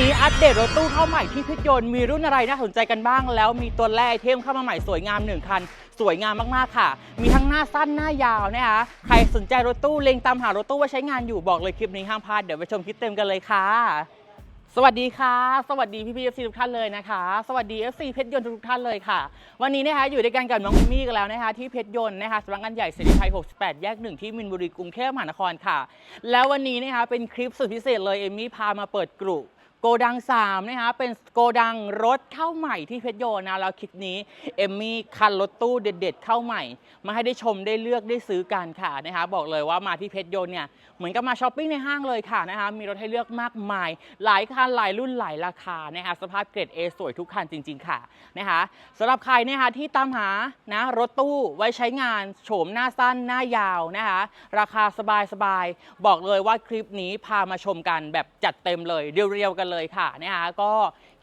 นี้อัปเดตรถตู้เข้าใหม่ที่พิจยนต์มีรุ่นอะไรน่าสนใจกันบ้าง แล้วมีตัวแรกเทมเข้ามาใหม่สวยงามหนึ่งคัน สวยงามมากๆค่ะ มีทั้งหน้าสั้นหน้ายาวนะคะใครสนใจรถตู้เล็งตามหารถตู้ว่าใช้งานอยู่บอกเลยคลิปนี้ห้ามพลาดเดี๋ยวไปชมคลิปเต็มกันเลยค่ะสวัสดีค่ะ สวัสดีพี่พีเอฟซีทุกท่านเลยนะคะ สวัสดี FC เพชรยนต์ทุกท่านเลยค่ะ วันนี้นะคะอยู่ด้วยกันกับน้องมิมี่กันแล้วนะคะที่เพชรยนต์นะคะสำนักงานใหญ่เสรีไทย 68 แยกหนึ่งที่มินบุรีกรุงเทพมหานครค่ะ แล้ววันนี้นะคะเป็นคลิปสุดพิเศษเลยเอมมี่พามาเปิดกลุ่ โกดัง3นะคะเป็นโกดังรถเข้าใหม่ที่เพชรโยนะแล้วคลิปนี้เอมมี่คันรถตู้เด็ด ๆ เข้าใหม่ มาให้ได้ชมได้เลือกได้ซื้อกันค่ะนะคะบอกเลยว่ามาที่เพชรโยนเนี่ยเหมือนกับมาช้อปปิ้งในห้างเลยค่ะนะคะมีรถให้เลือกมากมาย หลายคันหลายรุ่นหลายราคานะคะสภาพเกรด A สวยทุกคันจริง ๆ ค่ะนะคะสำหรับใครนะคะที่ตามหานะรถตู้ไว้ใช้งานโฉมหน้าสั้นหน้ายาวนะคะราคาสบายๆบอกเลยว่าคลิปนี้พามาชมกันแบบจัดเต็มเลยเรียวๆกันเลยค่ะนะคะก็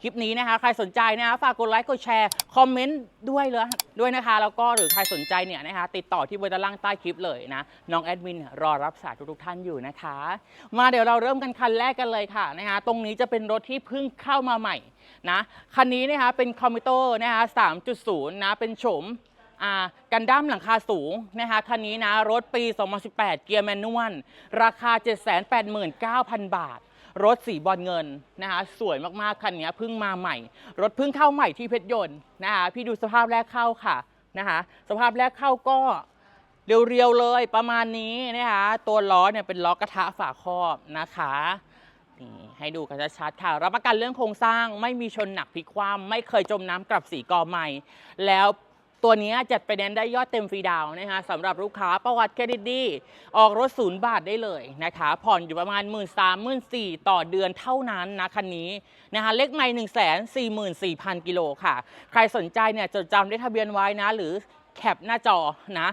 คลิปนี้นะคะ ใครสนใจนะคะฝากกดไลค์กดแชร์คอมเมนต์ด้วยเลยด้วยนะคะ แล้วก็หรือใครสนใจเนี่ยนะคะ ติดต่อที่เบอร์ด้านล่างใต้คลิปเลยนะน้องแอดมินรอรับสายทุกๆท่านอยู่นะคะ มาเดี๋ยวเราเริ่มกันคันแรกกันเลยค่ะนะคะ ตรงนี้จะเป็นรถที่เพิ่งเข้ามาใหม่นะคันนี้นะคะเป็นคอมพิวเตอร์นะคะ3.0 นะเป็นโฉมกันดั้มหลังคาสูงนะคะคันนี้นะรถปี 2018 เกียร์แมนนวลราคา 789,000 บาท รถสีบอลเงินนะคะสวยมากๆ คันนี้เพิ่งมาใหม่ รถเพิ่งเข้าใหม่ที่เพชรยนต์นะคะพี่ดูสภาพแรกเข้าค่ะนะคะสภาพแรกเข้าก็เรียวๆเลยประมาณนี้นะคะตัวล้อเนี่ยเป็นล้อกระทะฝาครอบนะคะนี่ให้ดูกันชัดๆค่ะ รับประกันเรื่องโครงสร้างไม่มีชนหนักพลิกคว่ำไม่เคยจมน้ำกลับสีกอใหม่ แล้ว ตัวนี้จัดไปแนนได้ยอดเต็มฟรีดาวนะคะสำหรับลูกค้าประวัติเครดิตดี ออกรถศูนย์บาทได้เลยนะคะ ผ่อนอยู่ประมาณ 1 3 0 0 0 0 4ต่อเดือนเท่านั้นนะคันนี้นะคะเลขไม่1 4 4 4 0 0 0กิโลค่ะ ใครสนใจเนี่ยจดจำได้ทะเบียนไว้นะ หรือแคปหน้าจอนะ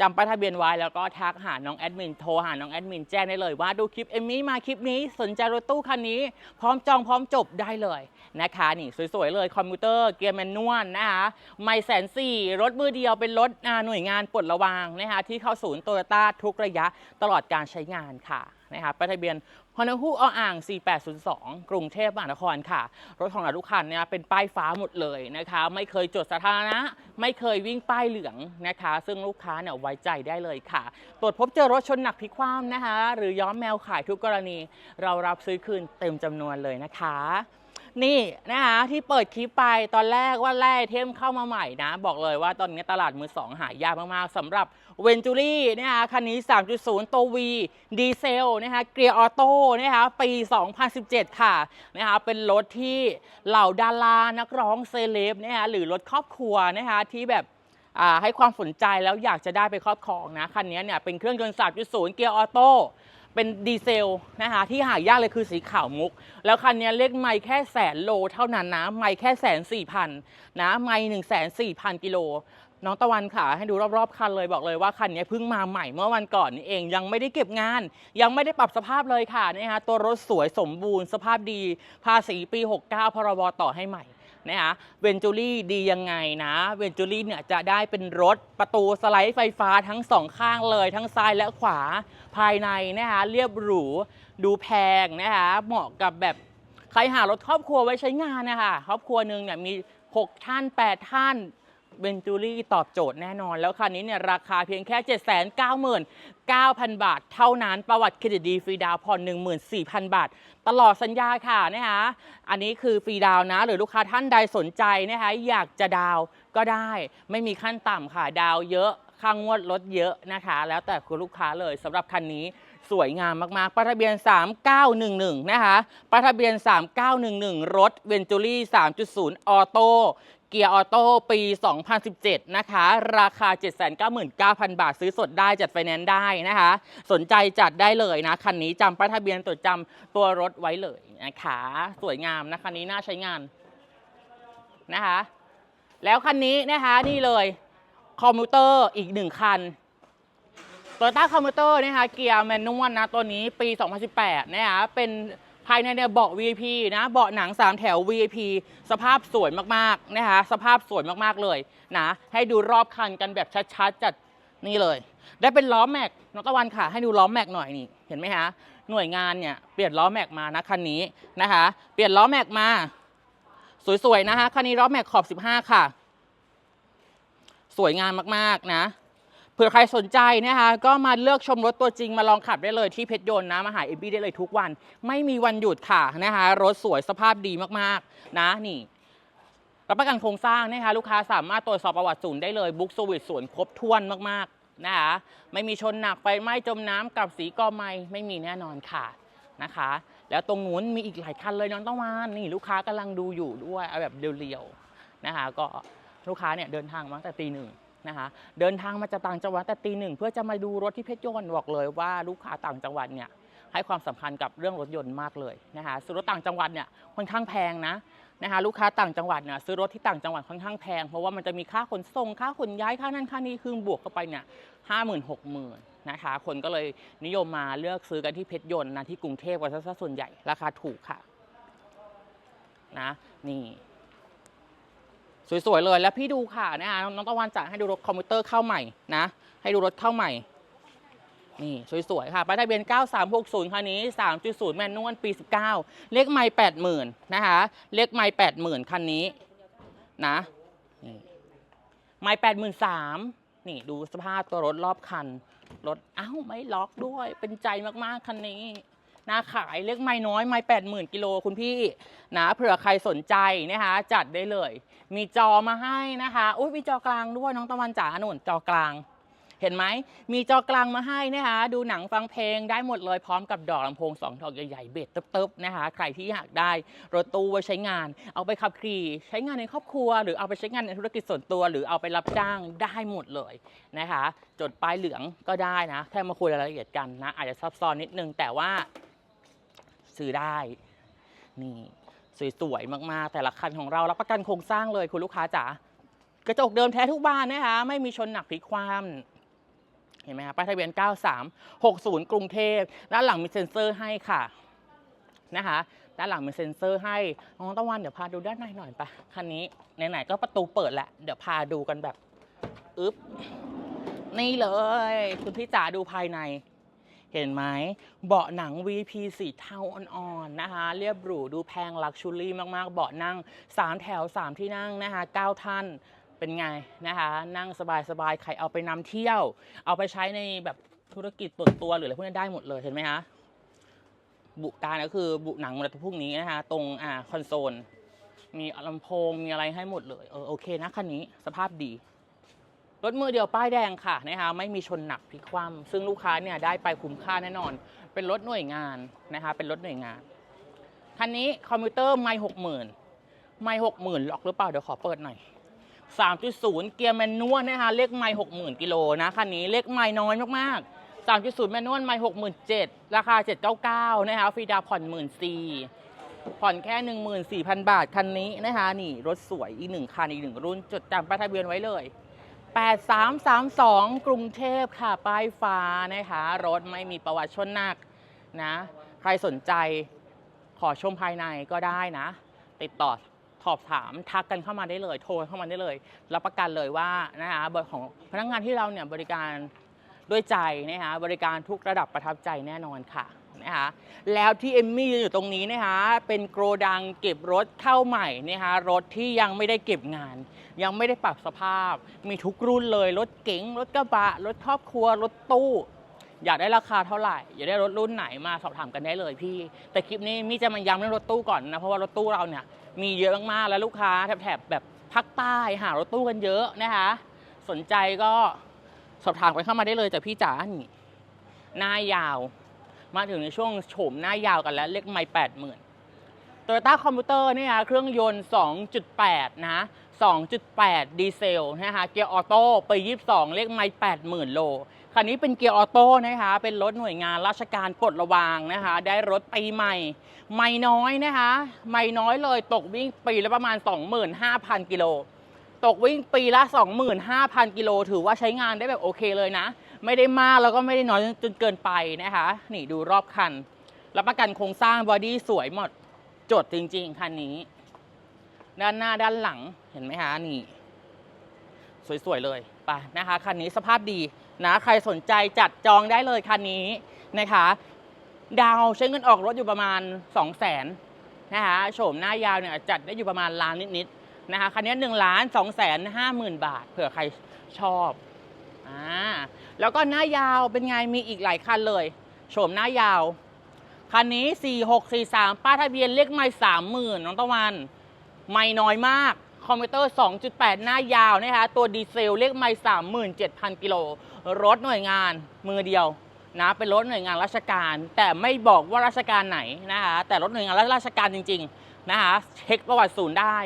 จำป้ายทะเบียนไว้แล้วก็ทักหาน้องแอดมินโทรหาน้องแอดมินแจ้งได้เลยว่าดูคลิปเอมมี่มาคลิปนี้สนใจรถตู้คันนี้ พร้อมจองพร้อมจบได้เลย นะคะนี่สวยๆเลยคอมพิวเตอร์เกียร์แมนนวลนะคะไม่แสนสี่รถมือเดียวเป็นรถหน่วยงานปลดระวางนะคะที่เข้าศูนย์โตโยต้าทุกระยะตลอดการใช้งานค่ะนะคะป้ายทะเบียนฮอนฮูออ่าง 4802 กรุงเทพมหานครค่ะ รถของเราทุกคันเนี่ยเป็นป้ายฟ้าหมดเลยนะคะ ไม่เคยจดสาธารณะ ไม่เคยวิ่งป้ายเหลืองนะคะ ซึ่งลูกค้าเนี่ยไว้ใจได้เลยค่ะ ตรวจพบเจอรถชนหนักพลิกคว่ำนะคะ หรือย้อมแมวขายทุกกรณี เรารับซื้อคืนเต็มจำนวนเลยนะคะ นี่นะคะที่เปิดคลิปไปตอนแรกว่าแร่เทมเข้ามาใหม่นะ บอกเลยว่าตอนนี้ตลาดมือสองหายากมากๆสำหรับเวนจูรี่นะคะคันนี้ 3.0 ตัว V ดีเซลนะคะเกียร์ออโต้นะคะปี 2017 ค่ะนะคะเป็นรถที่เหล่าดารานักร้องเซเลบนะคะหรือรถครอบครัวนะคะที่แบบให้ความสนใจแล้วอยากจะได้ไปครอบครองนะ คันนี้เนี่ยเป็นเครื่องยนต์ 3.0 เกียร์ออโต้ เป็นดีเซลนะคะที่หายากเลยคือสีขาวมุก แล้วคันนี้เลขไม่แค่แสนโลเท่านั้นนะไม่แค่แสนสี่พันนะไม่หนึ่งแสนสี่พันกิโลน้องตะวันค่ะให้ดูรอบๆคันเลยบอกเลยว่าคันนี้เพิ่งมาใหม่เมื่อวันก่อนนี่เองยังไม่ได้เก็บงาน ยังไม่ได้ปรับสภาพเลยค่ะนี่ฮะตัวรถสวยสมบูรณ์สภาพดี ภาษีปี 69พรบต่อให้ใหม่ นะคะเวนจูรี่ดียังไงนะเวนจูรี่เนี่ยจะได้เป็นรถประตูสไลด์ไฟฟ้าทั้งสองข้างเลยทั้งซ้ายและขวาภายในนะคะเรียบหรูดูแพงนะคะเหมาะกับแบบใครหารถครอบครัวไว้ใช้งานนะคะครอบครัวหนึ่งเนี่ยมี 6 ท่าน 8 ท่าน เวนจูรี่ตอบโจทย์แน่นอน แล้วคันนี้เนี่ยราคาเพียงแค่ 799,000 บาท เท่านั้นประวัติเครดิตดีฟรีดาวผ่อน 14,000 บาท ตลอดสัญญาค่ะนะคะอันนี้คือฟรีดาวนะ หรือลูกค้าท่านใดสนใจนะคะอยากจะดาวก็ได้ไม่มีขั้นต่ำค่ะ ดาวเยอะค่างวดลดเยอะนะคะ แล้วแต่คุณลูกค้าเลยสำหรับคันนี้ สวยงามมากๆป้ายทะเบียน 3911 นะคะป้ายทะเบียน 3911 รถเวนจูรี่3.0 ออโต้เกียร์ออโต้ปี 2017 นะคะ ราคา 799,000 บาทซื้อสดได้จัดไฟแนนซ์ได้นะคะ สนใจจัดได้เลยนะ คันนี้จำป้ายทะเบียนตรวจจำตัวรถไว้เลยนะคะ สวยงามนะ คันนี้น่าใช้งานนะคะ แล้วคันนี้นะคะนี่เลยคอมพิวเตอร์อีกหนึ่งคัน โตโยต้าคอมพิวเตอร์นะคะเกียร์แมนนวลนะตัวนี้ปี 2018 นะคะเป็นภายในเนี่ยเบาะ VIP นะเบาะหนัง 3 แถว VIP สภาพสวยมากๆนะคะสภาพสวยมากๆเลยนะให้ดูรอบคันกันแบบชัดๆจัดนี่เลย ได้เป็นล้อแม็กน้องตะวันค่ะ ให้ดูล้อแม็กหน่อยนี่เห็นไหมคะหน่วยงานเนี่ยเปลี่ยนล้อแม็กมานะคันนี้นะคะ เปลี่ยนล้อแม็กมา สวยๆนะคะคันนี้ล้อแม็กขอบ 15 ค่ะ สวยงามมากๆนะ ผื่อใครสนใจนะคะก็มาเลือกชมรถตัวจริงมาลองขับได้เลยที่เพชรยนต์นะมาหาเอบี้ได้เลยทุกวัน ไม่มีวันหยุดค่ะนะคะรถสวยสภาพดีมากๆ นะนี่รับประกันโครงสร้างนะคะลูกค้าสามารถตรวจสอบประวัติศูนย์ได้เลยบุ๊กสวิตส่วนครบถ้วนมากๆนะคะไม่มีชนหนักไฟไหม้จมน้ำกับสีกอไม้ไม่มีแน่นอนค่ะนะคะ แล้วตรงนู้นมีอีกหลายคันเลยน้องต้องวานนี่ลูกค้ากำลังดูอยู่ด้วยเอาแบบเรียวๆนะคะก็ลูกค้าเนี่ยเดินทางมาตั้งแต่ตีหนึ่ง นะคะเดินทางมาจากต่างจังหวัดแต่ตีหนึ่งเพื่อจะมาดูรถที่เพชรยนต์บอกเลยว่าลูกค้าต่างจังหวัดเนี่ยให้ความสำคัญกับเรื่องรถยนต์มากเลยนะคะซื้อรถต่างจังหวัดเนี่ยค่อนข้างแพงนะนะคะลูกค้าต่างจังหวัดเนี่ยซื้อรถที่ต่างจังหวัดค่อนข้างแพงเพราะว่ามันจะมีค่าขนส่งค่าขนย้ายค่านั่นค่านี้คือบวกเข้าไปเนี่ยห้าหมื่นหกหมื่นนะคะคนก็เลยนิยมมาเลือกซื้อกันที่เพชรยนต์นะที่กรุงเทพกันซะส่วนใหญ่ราคาถูกค่ะนะนี่ สวยๆเลยแล้วพี่ดูค่ะนะคะน้องตะวันจะให้ดูรถคอมพิวเตอร์เข้าใหม่นะ ให้ดูรถเข้าใหม่นี่สวยๆค่ะป้ายทะเบียน 9360 คันนี้ 3.0 แมนนวลปี 19 เลขไม่80,000 นะคะ เลขไม่80,000 คันนี้นะไม่83,000 นี่ดูสภาพตัวรถรอบคัน รถ เอ้า ไม่ล็อกด้วย เป็นใจมากๆ คันนี้ นะขายเลขไม่น้อยไม่80,000กิโลคุณพี่นะเผื่อใครสนใจนะคะจัดได้เลย มีจอมาให้นะคะอุ้ยมีจอกลางด้วยน้องตะวันจ๋าหนุนจอกลาง เห็นไหมมีจอกลางมาให้นะคะดูหนังฟังเพลงได้หมดเลยพร้อมกับดอกลำโพงสองดอกใหญ่ๆเบ็ดตึ๊บๆนะคะใครที่อยากได้รถตู้ไว้ใช้งาน เอาไปขับขี่ใช้งานในครอบครัว หรือเอาไปใช้งานในธุรกิจส่วนตัว หรือเอาไปรับจ้างได้หมดเลยนะคะ จดป้ายเหลืองก็ได้นะแค่มาคุยรายละเอียดกันนะอาจจะซับซ้อนนิดนึงแต่ว่า ซื้อได้ นี่สวยๆมากๆ แต่ละคันของเรารับประกันโครงสร้างเลยคุณลูกค้าจ๋ากระจกเดิมแท้ทุกบานนะคะ ไม่มีชนหนักพลิกคว่ำเห็นไหมคะป้ายทะเบียน 9360 กรุงเทพด้านหลังมีเซ็นเซอร์ให้ค่ะนะคะด้านหลังมีเซ็นเซอร์ให้น้องตะวันเดี๋ยวพาดูด้านในหน่อยปะคันนี้ไหนๆก็ประตูเปิดแหละเดี๋ยวพาดูกันแบบอึ๊บนี่เลย คุณพี่จ๋าดูภายใน เห็นไหมเบาะหนัง VP สีเทาอ่อนๆนะคะ เรียบหรูดูแพงลักชูรี่มากๆ เบาะนั่ง 3 แถว 3 ที่นั่งนะคะ9ท่านเป็นไงนะคะ นั่งสบายๆ ใครเอาไปนำเที่ยว เอาไปใช้ในแบบธุรกิจส่วนตัวหรืออะไรพวกนี้ได้หมดเลยเห็นไหมคะบุการก็คือบุหนังอะไรพวกนี้นะคะ ตรงอ่าคอนโซล มีลำโพงมีอะไรให้หมดเลยเออโอเคนะคันนี้สภาพดี รถมือเดียวป้ายแดงค่ะนะคะไม่มีชนหนักพลิกคว่ำซึ่งลูกค้าเนี่ยได้ไปคุ้มค่าแน่นอน เป็นรถหน่วยงานนะคะเป็นรถหน่วยงานคันนี้คอมพิวเตอร์ไม่หกหมื่นไม่หกหมื่นล็อกหรือเปล่าเดี๋ยวขอเปิดหน่อย3.0 เกียร์แมนนวลนะคะเลขไม่หกหมื่นกิโลนะคันนี้เลขไม่น้อยมากๆ 3.0 แมนนวลไม่หกหมื่นเจ็ดราคา 799นะคะฟรีดาวผ่อนหมื่นสี่ผ่อนแค่ 14,000 บาท คันนี้นะคะนี่รถสวยอีกหนึ่งคันอีกหนึ่งรุ่น จดจำป้ายทะเบียนไว้เลย 8332 กรุงเทพค่ะ ป้ายฟ้านะคะ รถไม่มีประวัติชนหนักนะ ใครสนใจขอชมภายในก็ได้นะ ติดต่อสอบถามทักกันเข้ามาได้เลย โทรเข้ามาได้เลย รับประกันเลยว่านะคะบริของพนักงานที่เราเนี่ยบริการด้วยใจนะคะบริการทุกระดับประทับใจแน่นอนค่ะ นะคะแล้วที่เอมมี่ยืนอยู่ตรงนี้นะคะเป็นโกรดังเก็บรถเข้าใหม่นะคะรถที่ยังไม่ได้เก็บงาน ยังไม่ได้ปรับสภาพ มีทุกรุ่นเลย รถเก๋งรถกระบะ รถครอบครัว รถตู้อยากได้ราคาเท่าไหร่ อยากได้รถรุ่นไหนมาสอบถามกันได้เลยพี่ แต่คลิปนี้มี่จะมาย้ำเรื่องรถตู้ก่อนนะ เพราะว่ารถตู้เราเนี่ยมีเยอะมากๆ แล้วลูกค้าแถบๆแบบภาคใต้หารถตู้กันเยอะนะคะ สนใจก็สอบถามกันเข้ามาได้เลยจากพี่จ๋านี่หน้ายาว มาถึงในช่วงโฉมหน้ายาวกันแล้วเลขไม่แปดหมื่นโตโยต้าคอมพิวเตอร์เนี่ยเครื่องยนต์ 2.8 นะ 2.8 ดีเซลนะคะเกียร์ออโต้ไป 22 เลขไม่80,000 โลคันนี้เป็นเกียร์ออโต้นะคะ เป็นรถหน่วยงานราชการปลดระวางนะคะ ได้รถปีใหม่ ไม่น้อยนะคะ ไม่น้อยเลยตกวิ่งปีละประมาณ 25,000 กิโล ตกวิ่งปีละ 25,000 กิโล ถือว่าใช้งานได้แบบโอเคเลยนะ ไม่ได้มากแล้วก็ไม่ได้น้อยจนเกินไปนะคะ นี่ดูรอบคัน รับประกันโครงสร้างบอดี้สวยหมดจดจริงๆคันนี้ ด้านหน้าด้านหลังเห็นไหมคะนี่ สวยๆเลยไปนะคะคันนี้สภาพดีนะใครสนใจจัดจองได้เลยคันนี้นะคะ ดาวใช้เงินออกรถอยู่ประมาณ 2 0 0 0 0นนะคะโฉมหน้ายาวเนี่ยจัดได้อยู่ประมาณล้านนิดๆนะคะคันนี้หนึ่งล้านสองแสนห้าหมื่นบาท เผื่อใครชอบ อ่าแล้วก็หน้ายาวเป็นไงมีอีกหลายคันเลย โฉมหน้ายาว คันนี้ 4643 ป้ายทะเบียนเลขไม่30,000น้องตะวัน ไม่น้อยมาก คอมพิวเตอร์ 2.8 หน้ายาวนะคะ ตัวดีเซลเลขไม่37,000กิโล รถหน่วยงานมือเดียวนะเป็นรถหน่วยงานราชการ แต่ไม่บอกว่าราชการไหนนะคะแต่รถหน่วยงานราชการจริง ๆนะคะเช็คประวัติศูนย์ได้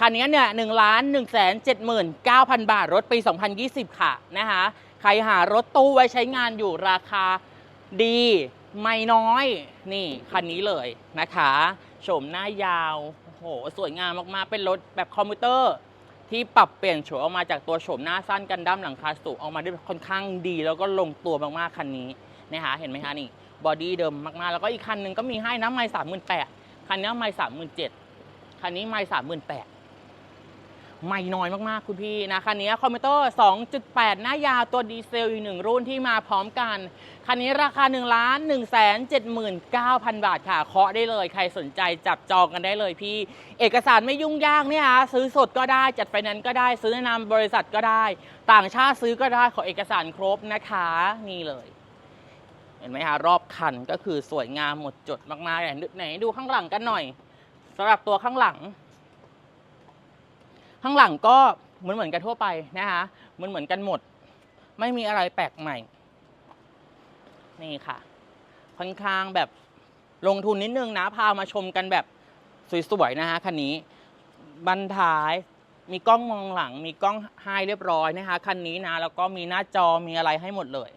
คันนี้เนี่ยหนึ่งล้านหนึ่งแสนเจ็ดหมื่นเก้าพันบาทรถปี 2020 ค่ะนะคะใครหารถตู้ไว้ใช้งานอยู่ราคาดีไม่น้อย นี่คันนี้เลยนะคะโฉมหน้ายาวโอ้โหสวยงามมากๆ เป็นรถแบบคอมพิวเตอร์ ที่ปรับเปลี่ยนโฉมออกมาจากตัวโฉมหน้าสั้นกันดั้มหลังคาสูงออกมาได้ค่อนข้างดี แล้วก็ลงตัวมากๆคันนี้นะคะเห็นไหมคะนี่บอดี้เดิมมากๆ แล้วก็อีกคันหนึ่งก็มีให้นะไม่สามหมื่นแปดคันนี้ไม่สามหมื่นเจ็ดคันนี้ไม่สามหมื่นแปด ไม่น้อยมากๆ คุณพี่นะคันนี้คอมพิวเตอร์ 2.8 หน้ายาวตัวดีเซลอีกหนึ่งรุ่นที่มาพร้อมกัน คันนี้ราคา1นึ่งล้านหนึ่งแสนเจ็ดหมื่นเก้าพันบาทค่ะเคาะได้เลย ใครสนใจจับจองกันได้เลยพี่ เอกสารไม่ยุ่งยากเนี่ยฮะซื้อสดก็ได้จัดไฟแนนซ์ก็ได้ซื้อในนาบริษัทก็ได้ ต่างชาติซื้อก็ได้ขอเอกสารครบนะคะนี่เลยเห็นไหมคะรอบคันก็คือสวยงามหมดจดมากๆไหนไหนดูข้างหลังกันหน่อยสำหรับตัวข้างหลัง ข้างหลังก็เหมือนเหมือนกันทั่วไปนะคะเหมือนเหมือนกันหมด ไม่มีอะไรแปลกใหม่ นี่ค่ะ ค่อนข้างแบบลงทุนนิดนึงนะ พามาชมกันแบบสวยๆ นะคะคันนี้ บันท้ายมีกล้องมองหลัง มีกล้องให้เรียบร้อยนะคะคันนี้นะ แล้วก็มีหน้าจอมีอะไรให้หมดเลย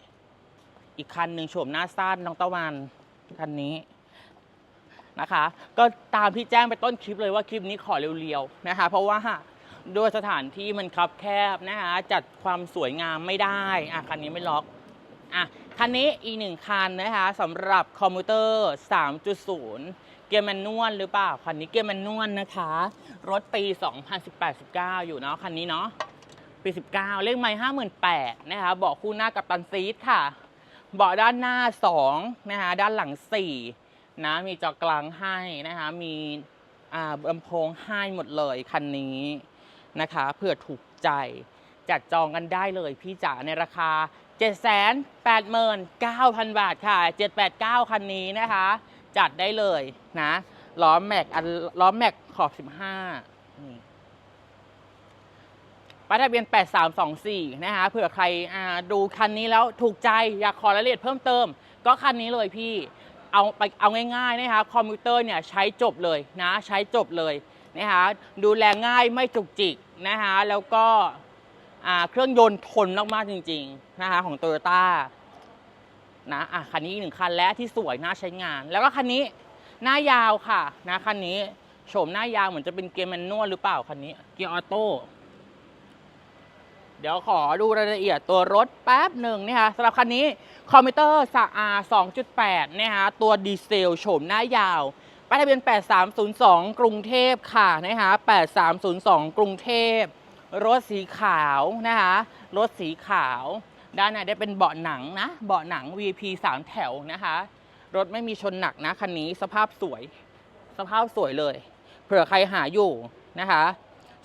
อีกคันหนึ่งโฉมหน้าสั้นน้องตะวันคันนี้นะคะ ก็ตามที่แจ้งไปต้นคลิปเลยว่าคลิปนี้ขอเร็วๆนะคะ เพราะว่า ด้วยสถานที่มันคับแคบนะคะจัดความสวยงามไม่ได้อะคันนี้ไม่ล็อกอะคันนี้อีกหนึ่งคันนะคะสำหรับคอมพิวเตอร์ 3.0 เกียร์แมนนวลหรือเปล่า คันนี้เกียร์แมนนวลนะคะ รถปี 2018-19 อยู่เนาะคันนี้เนาะปี 19 เลขไมล์58,000นะคะเบาะคู่หน้ากับตันซีทค่ะ เบาะด้านหน้า 2 นะคะด้านหลัง 4 นะ มีจอกลางให้นะคะมีลำโพงให้หมดเลยคันนี้ นะคะเพื่อถูกใจ จัดจองกันได้เลยพี่จ๋าในราคา 789,000 บาทค่ะ 789 คันนี้นะคะ จัดได้เลยนะล้อแม็กอันล้อแม็กขอบ 15นี่ป้ายทะเบียน 8324 นะคะเผื่อใครดูคันนี้แล้วถูกใจอยากขอรายละเอียดเพิ่มเติม ก็คันนี้เลยพี่เอาไปเอาง่ายๆนะคะคอมพิวเตอร์เนี่ยใช้จบเลยนะใช้จบเลย นะคะดูแลง่ายไม่จุกจิกนะคะแล้วก็เครื่องยนต์ทนมากๆจริงๆนะคะของโตโยต้านะอะคันนี้หนึ่งคันและที่สวยน่าใช้งาน แล้วก็คันนี้หน้ายาวค่ะนะคันนี้โฉมหน้ายาวเหมือนจะเป็นเกียร์แมนนวลหรือเปล่าคันนี้เกียร์ออโต้เดี๋ยวขอดูรายละเอียดตัวรถแป๊บหนึ่งนะคะสำหรับคันนี้คอมพิวเตอร์สอา2.8นะคะตัวดีเซลโฉมหน้ายาว ป้ายทะเบียน 8302 กรุงเทพค่ะนะคะ8302 กรุงเทพ รถสีขาวนะคะ รถสีขาว ด้านในได้เป็นเบาะหนังนะ เบาะหนัง VP 3 แถวนะคะ รถไม่มีชนหนักนะคันนี้สภาพสวย สภาพสวยเลย เผื่อใครหาอยู่นะคะ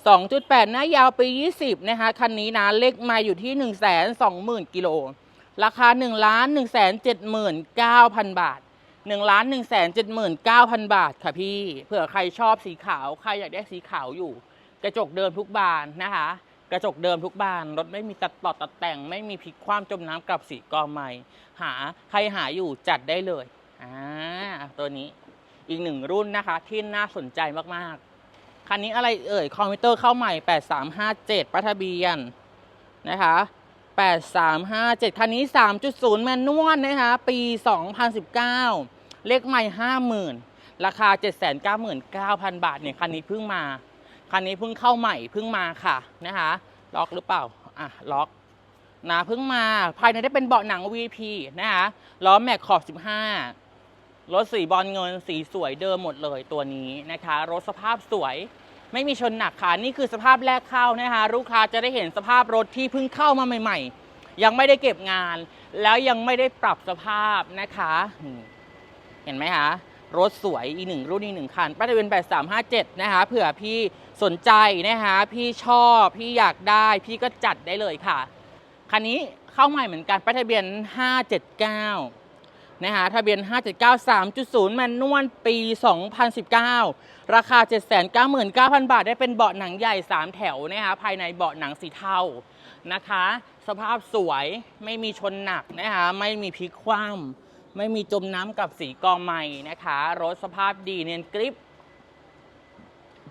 2.8 หน้ายาวปี 20 นะคะ คันนี้นะ เลขมาอยู่ที่ 1 2 0 0 0 0 กิโล ราคา 1 1 7 9 0 0 0 บาท 1 1 7 9 0 0 0 บาทค่ะพี่เผื่อใครชอบสีขาว ใครอยากได้สีขาวอยู่ กระจกเดิมทุกบานนะคะ กระจกเดิมทุกบานรถไม่มีตัดต่อตัดแต่ง ไม่มีพลิกคว่ำจมน้ำกลับสีกอใหม่ หาใครหาอยู่จัดได้เลยอ่าตัวนี้อีกหนึ่งรุ่นนะคะ ที่น่าสนใจมากๆ คันนี้อะไรเอ่ย คอมพิวเตอร์เข้าใหม่ 8357ป้ายทะเบียนนะคะ8357 คันนี้ 3.0 แมนนวลนะคะ ปี 2019 เลขใหม่50,000ราคา 799,000 บาทเนี่ยคันนี้เพิ่งมา คันนี้เพิ่งเข้าใหม่เพิ่งมาค่ะนะคะล็อกหรือเปล่าอะล็อกนะเพิ่งมาภายในได้เป็นเบาะหนัง VP นะคะล้อแม็กขอบ 15 รถสีบอลเงินสีสวยเดิมหมดเลยตัวนี้นะคะ รถสภาพสวยไม่มีชนหนักค่ะนี่คือสภาพแรกเข้านะคะลูกค้าจะได้เห็นสภาพรถที่เพิ่งเข้ามาใหม่ ๆ ยังไม่ได้เก็บงาน แล้วยังไม่ได้ปรับสภาพนะคะ เห็นไหมคะรถสวยอีกหนึ่งรุ่นอีกหนึ่งคันป้ายทะเบียน8357 นะคะเผื่อพี่สนใจนะคะพี่ชอบพี่อยากได้พี่ก็จัดได้เลยค่ะคันนี้เข้าใหม่เหมือนกันป้ายทะเบียน 579 นะคะทะเบียน 579 3.0 แมนนวลปี 2019 ราคา 799,000 บาท ได้เป็นเบาะหนังใหญ่ 3 แถวนะคะภายในเบาะหนังสีเทานะคะ สภาพสวยไม่มีชนหนักนะคะไม่มีพลิกคว่ำ ไม่มีจมน้ำกับสีกอใหม่นะคะ รถสภาพดีเนียนกริป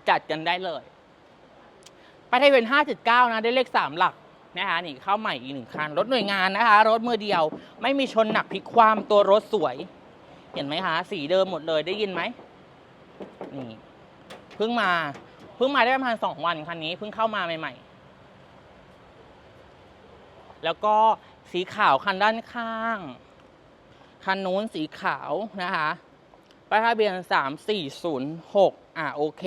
จัดกันได้เลยไปไทยเป็น 5.9 นะ ได้เลข 3 หลักนะคะนี่เข้าใหม่อีกหนึ่งคัน รถหน่วยงานนะคะ รถมือเดียว ไม่มีชนหนักพลิกความตัวรถสวย เห็นไหมคะ สีเดิมหมดเลยได้ยินไหมนี่เพิ่งมาเพิ่งมาได้ประมาณ 2 วันคันนี้เพิ่งเข้ามาใหม่ ๆ แล้วก็สีขาวคันด้านข้าง คันนู้นสีขาวนะคะป้ายทะเบียน 3406 อ่าโอเค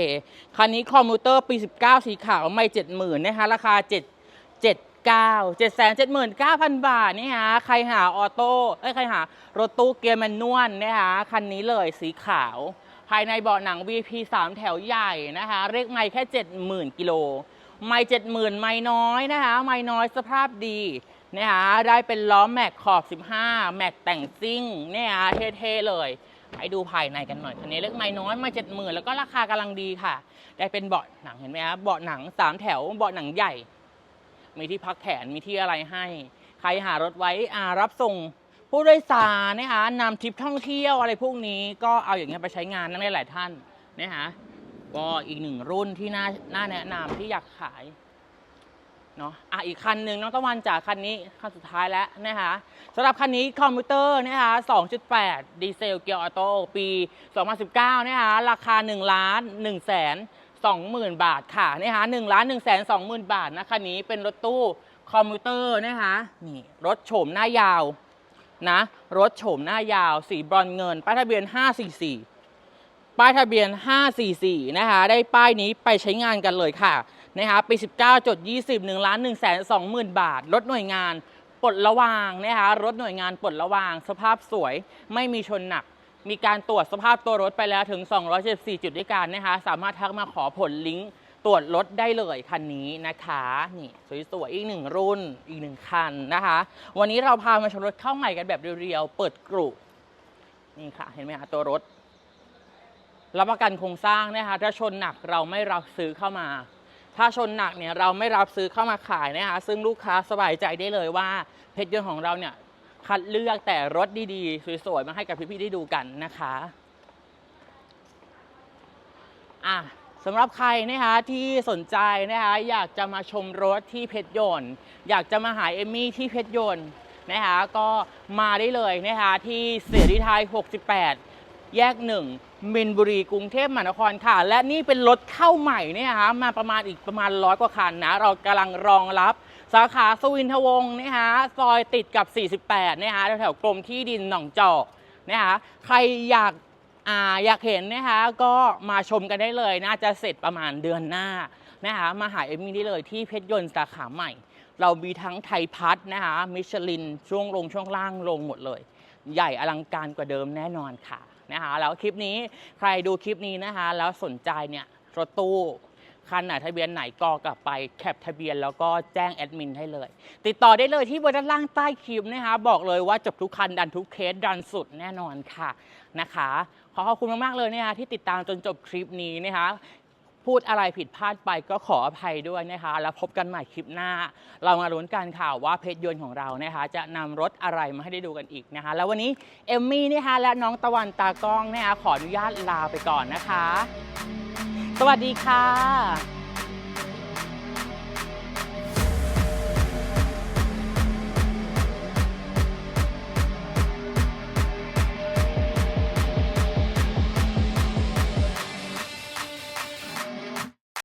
คันนี้คอมพิวเตอร์ปี 19 สีขาวไม่ 70,000นะคะราคา 7 79 779,000 บาทนี่ฮะใครหาออโต้เอ้ยใครหารถตู้เกียร์แมนนวลนะคะคันนี้เลยสีขาว ภายในเบาะหนัง VP 3 แถวใหญ่นะคะเรียกไม่แค่ 70,000 กิโล ไม่ 70,000 ไม่น้อยนะคะ ไม่น้อยสภาพดี นะคะได้เป็นล้อแม็กขอบ 15 แม็กแต่งซิ่งเนี่ยเท่ๆเลยให้ดูภายในกันหน่อยคันนี้เล็กไม่น้อยม่70,000แล้วก็ราคากำลังดีค่ะ ได้เป็นเบาะหนังเห็นไหมครับเบาะหนัง 3 แถวเบาะหนังใหญ่ มีที่พักแขนมีที่อะไรให้ ใครหารถไว้อารับส่งผู้โดยสารนะคะนำทริปท่องเที่ยวอะไรพวกนี้ก็เอาอย่างเงี้ยไปใช้งานนั่นได้หลายท่านนะคะก็อีกหนึ่งรุ่นที่น่าน่าแนะนำที่อยากขาย เนาะอะอีกคันหนึ่งน้องตะวันจากคันนี้คันสุดท้ายแล้วนะคะสำหรับคันนี้คอมพิวเตอร์นะคะ2.8 ดีเซลเกียร์ออโต้ปี 2019นะคะราคา1ล้าน1แสน20,000 บาทค่ะนะคะ1ล้าน1แสน20,000 บาทนะคันนี้เป็นรถตู้คอมพิวเตอร์นะคะนี่รถโฉมหน้ายาวนะรถโฉมหน้ายาว สีบรอนเงินป้ายทะเบียน 544 ป้ายทะเบียน 544 นะคะ ได้ป้ายนี้ไปใช้งานกันเลยค่ะ นะคะปี 19จด20 1ล้าน1แสน20,000 บาทรถหน่วยงานปลดระวางนะคะ รถหน่วยงานปลดระวาง สภาพสวย ไม่มีชนหนัก มีการตรวจสภาพตัวรถไปแล้วถึง 274 จุดด้วยกันนะคะ สามารถทักมาขอผลลิงก์ตรวจรถได้เลยคันนี้นะคะ นี่สวยๆอีกหนึ่งรุ่นอีกหนึ่งคันนะคะ วันนี้เราพามาชมรถเข้าใหม่กันแบบเรียวๆ เปิดกรุนี่ค่ะ เห็นไหมคะตัวรถ รับประกันโครงสร้างนะคะถ้าชนหนักเราไม่รับซื้อเข้ามา ถ้าชนหนักเนี่ยเราไม่รับซื้อเข้ามาขายนะคะซึ่งลูกค้าสบายใจได้เลยว่าเพชรยนต์ของเราเนี่ยคัดเลือกแต่รถดีๆ สวยๆ มาให้กับพี่ๆ ได้ดูกันนะคะอะสำหรับใครนะคะที่สนใจนะคะอยากจะมาชมรถที่เพชรยนต์ อยากจะมาหาเอมี่ที่เพชรยนต์นะคะก็มาได้เลยนะคะที่เสรีไทย 68 แยกหนึ่งมินบุรีกรุงเทพมหานครค่ะ และนี่เป็นรถเข้าใหม่เนี่ยนะมาประมาณอีกประมาณร้อยกว่าคันนะ เรากำลังรองรับสาขาสวินทวงศ์นะคะซอยติดกับ 48นะคะแถวๆกรมที่ดินหนองจอกนะคะใครอยากอ่าอยากเห็นนะคะก็มาชมกันได้เลย น่าจะเสร็จประมาณเดือนหน้านะคะมาหาเอมมี่ได้เลยที่เพชรยนต์สาขาใหม่ เรามีทั้งไทยพัฒน์นะคะมิชลินช่วงลงช่วงล่างลงหมดเลย ใหญ่อลังการกว่าเดิมแน่นอนค่ะ นะคะ แล้วคลิปนี้ใครดูคลิปนี้นะคะ แล้วสนใจเนี่ยรถตู้คันไหนทะเบียนไหนก็กลับไปแคปทะเบียนแล้วก็แจ้งแอดมินให้เลย ติดต่อได้เลยที่บนด้านล่างใต้คลิปนะคะ บอกเลยว่าจบทุกคันดันทุกเคสดันสุดแน่นอนค่ะนะคะ ขอขอบคุณมากๆเลยนะคะที่ติดตามจนจบคลิปนี้นะคะ พูดอะไรผิดพลาดไปก็ขออภัยด้วยนะคะ แล้วพบกันใหม่คลิปหน้า เรามาลุ้นกันค่ะว่าเพชรยนต์ของเรานะคะ จะนำรถอะไรมาให้ได้ดูกันอีกนะคะ แล้ววันนี้เอมมี่นะคะและน้องตะวันตากล้องนะคะขออนุญาตลาไปก่อนนะคะ สวัสดีค่ะ